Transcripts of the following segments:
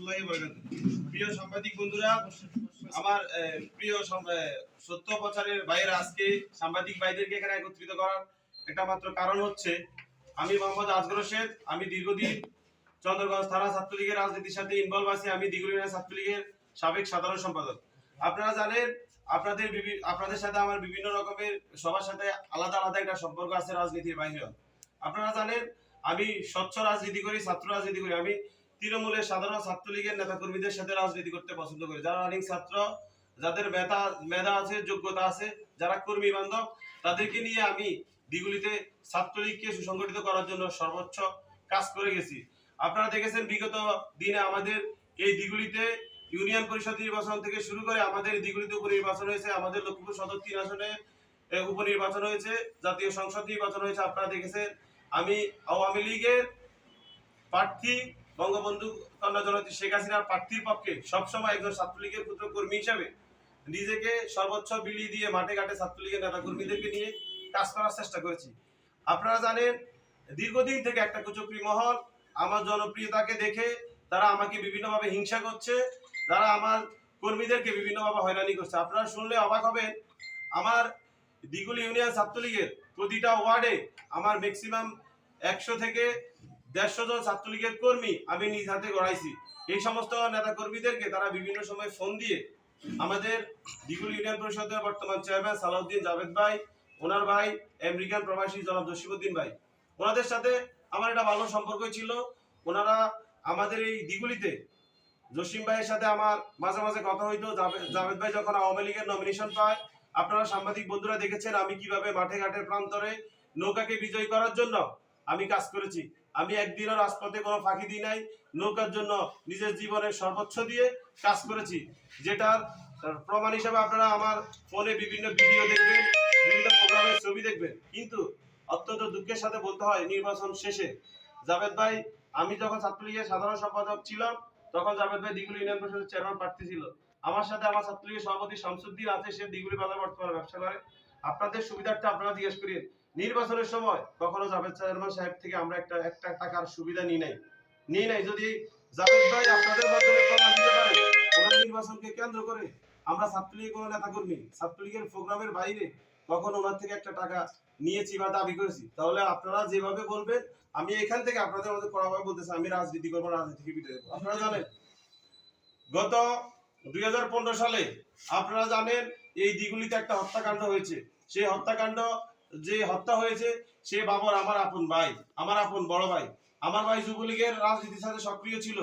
রহমতুল্লাহি প্রিয় সাংবাদিক বন্ধুরা, আমার প্রিয় সত্য প্রচারের বাইরে আজকে সাংবাদিক ভাইদেরকে এখানে একত্রিত করার একটা মাত্র কারণ হচ্ছে, আমি মোহাম্মদ আজগর হোসেন, আমি দীর্ঘদিন চন্দ্রগঞ্জ থানা ছাত্রলীগের রাজনীতির সাথে ইনভলভ আছি, আমি দীঘলিয়া ছাত্রলীগের সাবেক সাধারণ সম্পাদক। আপনারা জানেন, আপনাদের আপনাদের সাথে আমার বিভিন্ন রকমের, সবার সাথে আলাদা আলাদা একটা সম্পর্ক আছে রাজনীতির বাইরে আপনারা জানেন, আমি স্বচ্ছ রাজনীতি করি, ছাত্র রাজনীতি করি, আমি তৃণমূলের সাধারণ ছাত্রলীগের নেতাকর্মীদের সাথে রাজনীতি করতে পছন্দ করি। যারা রানিং ছাত্র, যাদের মেধা মেধা আছে, যোগ্যতা আছে, যারা কর্মী বান্ধব, তাদেরকে নিয়ে আমি দিগুলিতে ছাত্রলীগকে সুসংগঠিত করার জন্য সর্বোচ্চ কাজ করে গেছি। আপনারা দেখেছেন বিগত দিনে আমাদের এই দিগুলিতে ইউনিয়ন পরিষদ নির্বাচন থেকে শুরু করে আমাদের দিগুলিতে উপনির্বাচন হয়েছে। আমাদের লক্ষ্মীপুর সদর তিন আসনে উপনির্বাচন হয়েছে, জাতীয় সংসদ নির্বাচন হয়েছে, আপনারা দেখেছেন। আমি আওয়ামী লীগের প্রার্থী বঙ্গবন্ধু কন্যা জননেত্রী শেখ হাসিনার প্রার্থীর পক্ষে সবসময় একজন ছাত্রলীগের ক্ষুদ্র কর্মী হিসাবে নিজেকে সর্বোচ্চ বিলিয়ে দিয়ে মাঠে ঘাটে ছাত্রলীগের নেতা কর্মীদেরকে নিয়ে কাজ করার চেষ্টা করেছি। আপনারা জানেন, দীর্ঘদিন থেকে একটা কুচক্রি মহল, আমার জনপ্রিয়তাকে দেখে তারা আমাকে বিভিন্নভাবে হিংসা করছে, তারা আমার কর্মীদেরকে বিভিন্নভাবে হয়রানি করছে। আপনারা শুনলে অবাক হবেন, আমার দিগুলি ইউনিয়ন ছাত্রলীগের প্রতিটা ওয়ার্ডে আমার ম্যাক্সিমাম একশো থেকে দেড়শো জন ছাত্রলীগের কর্মী আমি নিজ হাতে গড়াইছি। এই সমস্ত নেতা কর্মীদেরকে তারা বিভিন্ন সময় ফোন দিয়ে আমাদের দিগুল ইউনিয়ন পরিষদের বর্তমান চেয়ারম্যান সালাউদ্দিন জাভেদ ভাই, ওনার ভাই, আমেরিকান প্রবাসী জনাব জসিমুদ্দিন ভাই। ওনাদের সাথে আমার একটা ভালো সম্পর্ক ছিল। ওনারা আমাদের এই দিগুলিতে জসিম ভাইয়ের সাথে আমার মাঝে মাঝে কথা হইতো। জাভেদ ভাই যখন আওয়ামী লীগের নমিনেশন পায়, আপনারা সাংবাদিক বন্ধুরা দেখেছেন আমি কীভাবে মাঠে ঘাটের প্রান্তরে নৌকাকে বিজয় করার জন্য আমি কাজ করেছি। আমি একদিনও রাজপথে কোনো ফাঁকি দিই নাই, নৌকার জন্য নিজের জীবনের সর্বোচ্চ দিয়ে কাজ করেছি। যেটার প্রমাণ হিসাবে আপনারা আমার ফোনে বিভিন্ন ভিডিও দেখবেন, বিভিন্ন প্রোগ্রামের ছবি দেখবেন। কিন্তু অত্যন্ত দুঃখের সাথে বলতে হয়, নির্বাচন শেষে। জাভেদ ভাই, আমি যখন ছাত্রলীগের সাধারণ সম্পাদক ছিলাম, তখন জাভেদ ভাই দিগুলি ইউনিয়ন পরিষদের চেয়ারম্যান প্রার্থী ছিল। আমার সাথে আমার ছাত্রলীগের সভাপতি শামসুদ্দিন আছে, সে দিগুলি বাজার বর্তমানে ব্যবসা করে আপনাদের সুবিধার্থে আপনারা জিজ্ঞেস করেন নির্বাচনের সময় কখনো জাভেদ চেয়ারম্যান সাহেব থেকে আমরা একটা একটা টাকার সুবিধা নিই নাই। নিই নাই, যদি জাভেদ ভাই আপনাদের মাধ্যমে প্রমাণ দিতে পারে, ওনার নির্বাচনকে কেন্দ্র করে আমরা ছাত্রলীগের কোনো নেতা কর্মী ছাত্রলীগের প্রোগ্রামের বাইরে কখনো ওনার থেকে একটা টাকা নিয়েছি বা দাবি করেছি, তাহলে আপনারা যেভাবে বলবেন, আমি এখান থেকে আপনাদের মধ্যে কড়াভাবে বলতেছি, আমি রাজনীতি করব রাজনীতিকে বিদায় দেবো আপনারা জানেন, গত দুই হাজার পনেরো সালে আপনারা জানেন এই দিগুলিতে একটা হত্যাকাণ্ড হয়েছে। সেই হত্যাকাণ্ড যে হত্যা হয়েছে, সে বাবর আমার আপন ভাই, আমার আপন বড় ভাই। আমার ভাই যুবলীগের রাজনীতির সাথে সক্রিয় ছিল।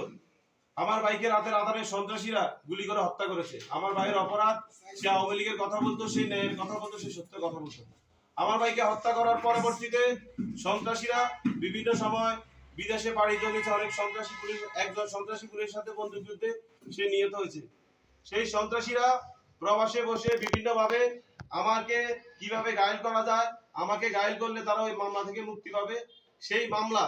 আমার ভাইকে রাতের আধারে সন্ত্রাসীরা গুলি করে হত্যা করেছে। আমার ভাইয়ের অপরাধ, সে আওয়ামী লীগের কথা বলতো, সে ন্যায়ের কথা বলতো, সে সত্য কথা বলতো। আমার ভাইকে হত্যা করার পরবর্তীতে সন্ত্রাসীরা বিভিন্ন সময় বিদেশে পাড়ি জমিয়েছে অনেক সন্ত্রাসী পুলিশ, একজন সন্ত্রাসী পুলিশের সাথে বন্দুক যুদ্ধে সে নিহত হয়েছে। সেই সন্ত্রাসীরা প্রবাসে বসে বিভিন্নভাবে আমাকে কীভাবে ঘায়ল করা যায়, আমাকে ঘায়ল করলে তারা ওই মামলা থেকে মুক্তি পাবে, সেই মামলা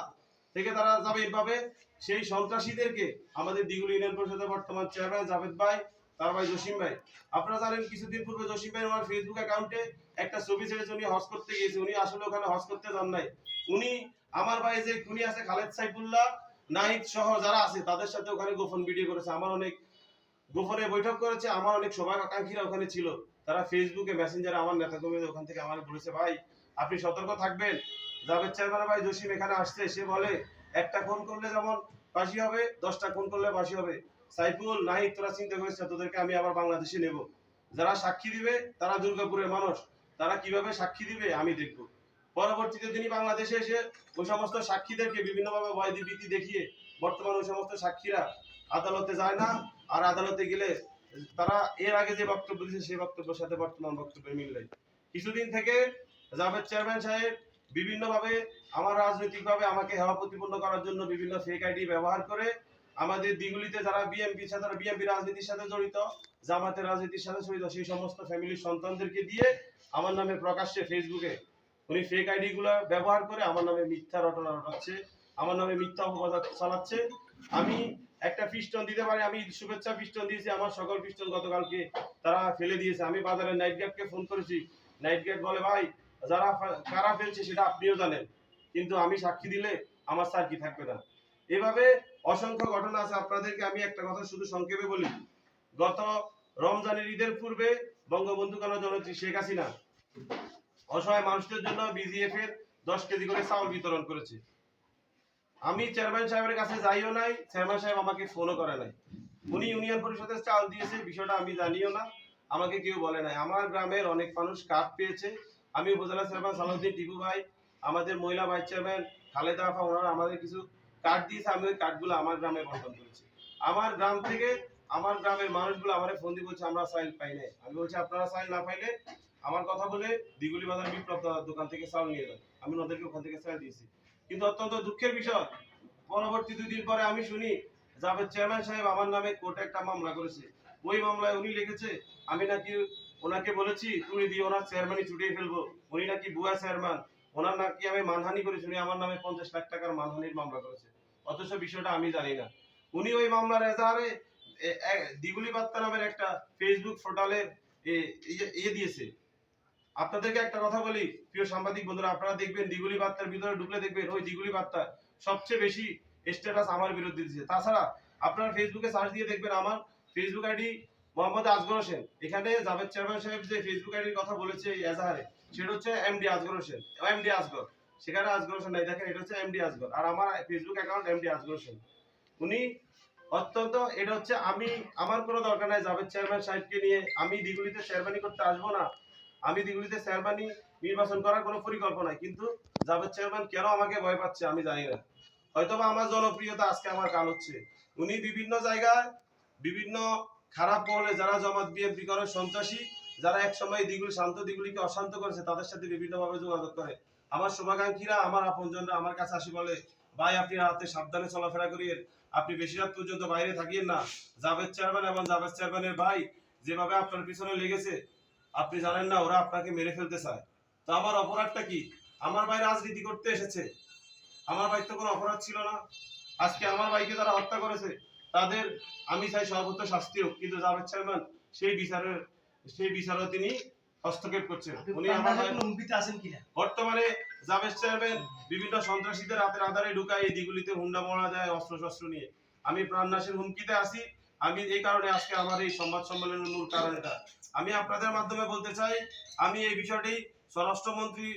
থেকে তারা জামিন পাবে সেই সন্ত্রাসীদেরকে আমাদের দিগুলি ইউনিয়ন পরিষদের বর্তমান চেয়ারম্যান জাভেদ ভাই, তার ভাই জসিম ভাই। আপনারা জানেন, কিছুদিন পূর্বে জসিম ভাই আমার ফেসবুক অ্যাকাউন্টে একটা ছবি ছেড়েছে, উনি হজ করতে গিয়েছে। উনি আসলে ওখানে হজ করতে যান নাই। উনি, আমার ভাই যে খুনি আছে, খালেদ সাইফুল্লাহ নাহিদ সহ যারা আছে, তাদের সাথে ওখানে গোপন ভিডিও করেছে। আমার অনেক গোপনে বৈঠক করেছে, আমার অনেক সভাকাঙ্ক্ষীরা ওখানে ছিল। তারা ফেসবুকে মেসেঞ্জারে আমার নেতা কর্মীদের ওখান থেকে আমার বলেছে, ভাই, আপনি সতর্ক থাকবেন। জাভেদ চেয়ারম্যান ভাই জসিম এখানে আসছে, সে বলে, একটা খুন করলে যেমন ফাঁসি হবে, দশটা খুন করলে ফাঁসি হবে। সাইফুল, নাহিদ, তোরা চিন্তা করিস তোদেরকে আমি আবার বাংলাদেশে নেব। যারা সাক্ষী দিবে, তারা দুর্গাপুরের মানুষ। তারা কীভাবে সাক্ষী দিবে, আমি দেখব। পরবর্তীতে তিনি বাংলাদেশে এসে ওই সমস্ত সাক্ষীদেরকে বিভিন্নভাবে ভয় দেখিয়ে, বর্তমানে ওই সমস্ত সাক্ষীরা আদালতে যায় না। আর আদালতে গেলে তারা এর আগে যে বক্তব্য দিয়েছে, সেই বক্তব্যের সাথে বর্তমান বক্তব্যের মিল নেই। কিছুদিন থেকে জাভেদ চেয়ারম্যান সাহেব বিভিন্নভাবে আমার রাজনৈতিকভাবে আমাকে হেওয়া প্রতিপন্ন করার জন্য বিভিন্ন ফেক আইডি ব্যবহার করে আমাদের দিগুলিতে যারা বিএনপির সাথে বিএনপি রাজনীতির সাথে জড়িত, জামাতের রাজনীতির সাথে জড়িত, সেই সমস্ত ফ্যামিলির সন্তানদেরকে দিয়ে আমার নামে প্রকাশ্যে ফেসবুকে উনি ফেক আইডি গুলো ব্যবহার করে আমার নামে মিথ্যা রটনা রটাচ্ছে, আমার নামে মিথ্যা অপবাদ চালাচ্ছে। আমি একটা পিস্টন দিতে পারি, আমি শুভেচ্ছা পিস্টন দিয়েছি, আমার সকল পিস্টন গতকালকে তারা ফেলে দিয়েছে। আমি বাজারে নাইট গার্ডকে ফোন করেছি নাইট গার্ড বলে, ভাই, যারা কারা ফেলছে সেটা আপনিও জানেন, কিন্তু আমি সাক্ষী দিলে আমার কি থাকবে না? এভাবে অসংখ্য ঘটনা আছে, আপনাদেরকে আমি একটা কথা শুধু সংক্ষেপে বলি। গত রমজানের ঈদের পূর্বে বঙ্গবন্ধু কন্যা জনত্রী শেখ হাসিনা অসহায় মানুষদের জন্য বিজিএফ এর দশ কেজি করে চাউল বিতরণ করেছে। আমি চেয়ারম্যান সাহেবের কাছে যাইও নাই, চেয়ারম্যান সাহেব আমাকে ফোনও করে নাই। উনি ইউনিয়ন পরিষদের চাল দিয়েছে, বিষয়টা আমি জানিও না, আমাকে কেউ বলে নাই। আমার গ্রামের অনেক মানুষ কার্ড পেয়েছে। আমি উপজেলা চেয়ারম্যান সালাউদ্দিন টিপু ভাই, আমাদের মহিলা ভাইস চেয়ারম্যান খালেদা আফা, ওনারা আমাদের কিছু কাঠ দিয়েছে, আমি ওই কার্ডগুলো আমার গ্রামে বন্টন করেছি। আমার গ্রাম থেকে আমার গ্রামের মানুষগুলো আমার ফোন দিয়ে বলছে, আমরা সাইল পাই নাই। আমি বলছি, আপনারা সাইল না পাইলে আমার কথা বলে দিগুলি বাজার বিপ্লব দোকান থেকে চাল নিয়ে যান। আমি ওদেরকে ওখান থেকে চাল দিয়েছি। কিন্তু অত্যন্ত দুঃখের বিষয়, পরবর্তী দুই দিন পরে আমি শুনি, জাভেদ চেয়ারম্যান সাহেব আমার নামে কোর্টে একটা মামলা করেছে। ওই মামলায় উনি লিখেছে, আমি নাকি ওনাকে বলেছি, তুই দিয়ে ওনার চেয়ারম্যানই ছুটিয়ে ফেলব। উনি নাকি বুয়া চেয়ারম্যান, ওনার নাকি আমি মানহানি করেছি, উনি আমার নামে পঞ্চাশ লাখ টাকার মানহানির মামলা করেছে। অথচ বিষয়টা আমি জানি না। উনি ওই মামলার এজাহারে দিগুলি বার্তা নামের একটা ফেসবুক পোর্টালের ইয়ে- ইয়ে দিয়েছে। আপনাদেরকে একটা কথা বলি, প্রিয় সাংবাদিক বন্ধুরা, আপনারা দেখবেন দিগুলি বার্তার ভিতরে ঢুকলে দেখবেন ওই দিগুলি বার্তা সবচেয়ে বেশি স্ট্যাটাস আমার বিরুদ্ধে দিচ্ছে তাছাড়া আপনারা ফেসবুকে সার্চ দিয়ে দেখবেন আমার ফেসবুক আইডি মোহাম্মদ আজগর হোসেন এখানে জাভেদ চেয়ারম্যান সাহেব যে ফেসবুক আইডির কথা বলেছে এই এজাহারে, সেটা হচ্ছে এমডি আজগর হোসেন এমডি আজগর, সেখানে আজগর হোসেন নাই। দেখেন, এটা হচ্ছে এমডি আজগর। আর আমার Facebook account MD Azgar Hossain উনি অত্যন্ত, এটা হচ্ছে আমি, আমার কোনো দরকার নাই জাভেদ চেয়ারম্যান সাহেবকে নিয়ে। আমি দিগুলিতে চেয়ারম্যানি করতে আসব না। আমি দিগুলিতে চেয়ারম্যানি নির্বাচন করার কোনো পরিকল্পনা কিন্তু জাভেদ চেয়ারম্যান কেন আমাকে ভয় পাচ্ছে আমি জানি না। হয়তোবা আমার জনপ্রিয়তা আজকে আমার কাল হচ্ছে। উনি বিভিন্ন জায়গায় বিভিন্ন খারাপ মহলে যারা জমাত বিএনপি করে সন্ত্রাসী, যারা এক সময় দিগুলি, শান্ত দিগুলিকে অশান্ত করেছে, তাদের সাথে বিভিন্নভাবে যোগাযোগ করে। আমার শুভাকাঙ্ক্ষীরা, আমার আপনজনরা আমার কাছে আসি বলে, ভাই, আপনি রাতে সাবধানে চলাফেরা করিয়েন। আপনি বেশি রাত পর্যন্ত বাইরে থাকিয়েন না। জাভেদ চেয়ারম্যান এবং জাভেদ চেয়ারম্যানের ভাই যেভাবে আপনার পিছনে লেগেছে আপনি জানেন না ওরা আপনাকে মেরে ফেলতে চায়। তো আমার অপরাধটা কি? আমার ভাই রাজনীতি করতে এসেছে। আমার ভাই তো কোনো অপরাধ ছিল না। আজকে আমার ভাইকে যারা হত্যা করেছে তাদের আমি চাই সর্বোচ্চ শাস্তি হোক। কিন্তু জাভেদ চেয়ারম্যান সেই বিচারের সেই বিচারও তিনি হস্তক্ষেপ করছেন। উনি আছেন কিনা বর্তমানে জাভেদ চেয়ারম্যান বিভিন্ন সন্ত্রাসীদের হাতের আধারে ঢুকায় এই দিগুলিতে হুন্ডা মরা যায় অস্ত্র শস্ত্র নিয়ে। আমি প্রাণনাশের হুমকিতে আছি। আমি এই কারণে আজকে আমার এই সংবাদ সম্মেলনের মূল কারণ এটা। আমি আপনাদের মাধ্যমে বলতে চাই, আমি এই বিষয়টি স্বরাষ্ট্রমন্ত্রী,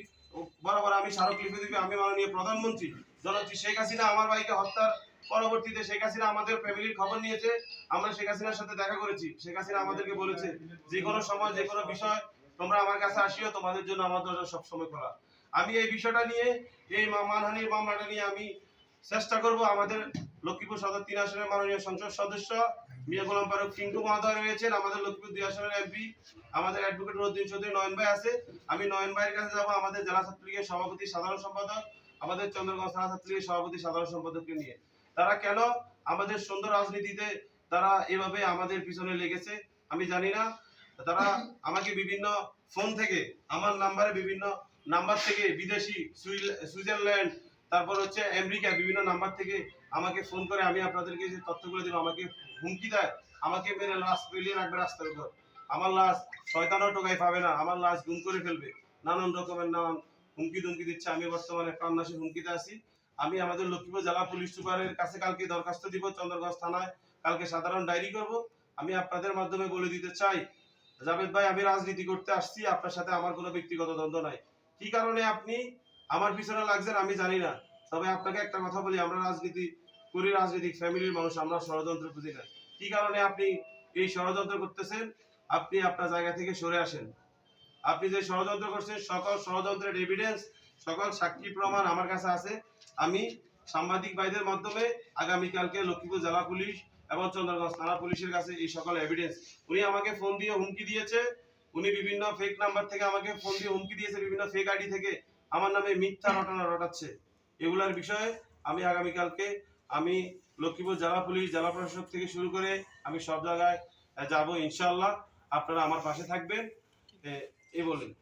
বরাবর আমি স্মারকলিপি দিবে, আমি মাননীয় প্রধানমন্ত্রী জনত্রী শেখ হাসিনা, আমার ভাইকে হত্যার পরবর্তীতে শেখ হাসিনা আমাদের ফ্যামিলির খবর নিয়েছে, আমরা শেখ হাসিনার সাথে দেখা করেছি। শেখ হাসিনা আমাদেরকে বলেছে, যে কোনো সময়, যে কোনো বিষয়, তোমরা আমার কাছে আসিও, তোমাদের জন্য আমার দরজা সবসময় খোলা। আমি এই বিষয়টা নিয়ে, এই মানহানির মামলাটা নিয়ে আমি চেষ্টা করব আমাদের লক্ষ্মীপুর সদর তিন আসনের মাননীয় সংসদ সদস্য মিয়া গোলাম ফারুক মহোদয় রয়েছেন, আমাদের লক্ষ্মীপুর দুই আসনের এমপি আমাদের অ্যাডভোকেট রুদ্দিন চৌধুরী নয়ন ভাই আছে। আমি নয়ন ভাইয়ের কাছে যাব, আমাদের জেলা ছাত্রলীগের সভাপতি সাধারণ সম্পাদক, আমাদের চন্দ্রগঞ্জ থানা ছাত্রলীগের সভাপতি সাধারণ সম্পাদককে নিয়ে। তারা কেন আমাদের সুন্দর রাজনীতিতে তারা এভাবে আমাদের পিছনে লেগেছে, আমি জানি না। তারা আমাকে বিভিন্ন ফোন থেকে, আমার নাম্বারে বিভিন্ন নাম্বার থেকে বিদেশি সুইজারল্যান্ড, তারপর হচ্ছে আমেরিকা, বিভিন্ন নাম্বার থেকে আমাকে ফোন করে আমি আপনাদেরকে যে তথ্যগুলো দেবো, আমাকে হুমকি দেয়? আমাকে মেরে লাশ পেলিয়ে রাখবে রাস্তার উপর আমার লাশ শয়তানও টোকাই পাবে না, আমার লাশ গুম করে ফেলবে। নানান রকমের নানান হুমকি দুমকি দিচ্ছে। আমি বর্তমানে প্রাণনাশী হুমকিতে আছি। আমি আমাদের লক্ষ্মীপুর জেলা পুলিশ সুপারের কাছে কালকে দরখাস্ত দিব চন্দ্রগঞ্জ থানায়। কালকে সাধারণ ডায়েরি করব। আমি আপনাদের মাধ্যমে বলে দিতে চাই, জাভেদ ভাই, আমি রাজনীতি করতে আসছি। আপনার সাথে আমার কোনো ব্যক্তিগত দ্বন্দ্ব নাই। কি কারণে আপনি আমার পিছনে লাগছেন আমি জানি না। তবে আপনাকে একটা কথা বলি, আমরা রাজনীতি করি রাজনৈতিক ফ্যামিলির মানুষ, আমরা ষড়যন্ত্র বুঝি না। কি কারণে আপনি এই ষড়যন্ত্র করতেছেন? আপনি আপনার জায়গা থেকে সরে আসেন। আপনি যে ষড়যন্ত্র করছেন, সকল ষড়যন্ত্রের এভিডেন্স সকল সাক্ষী প্রমাণ আমার কাছে আছে। আমি সাংবাদিক ভাইদের মাধ্যমে আগামীকালকে লক্ষ্মীপুর জেলা পুলিশ এবং চন্দ্রগঞ্জ থানা পুলিশের কাছে এই সকল এভিডেন্স উনি আমাকে ফোন দিয়ে হুমকি দিয়েছে। উনি বিভিন্ন ফেক নাম্বার থেকে আমাকে ফোন দিয়ে হুমকি দিয়েছে, বিভিন্ন ফেক আইডি থেকে। আমার নামে মিথ্যা রটনা রটাচ্ছে এগুলার বিষয়ে আমি আগামীকালকে আমি লক্ষ্মীপুর জেলা পুলিশ, জেলা প্রশাসক থেকে শুরু করে আমি সব জায়গায় যাব ইনশাল্লাহ আপনারা আমার পাশে থাকবেন। এ- বলেন।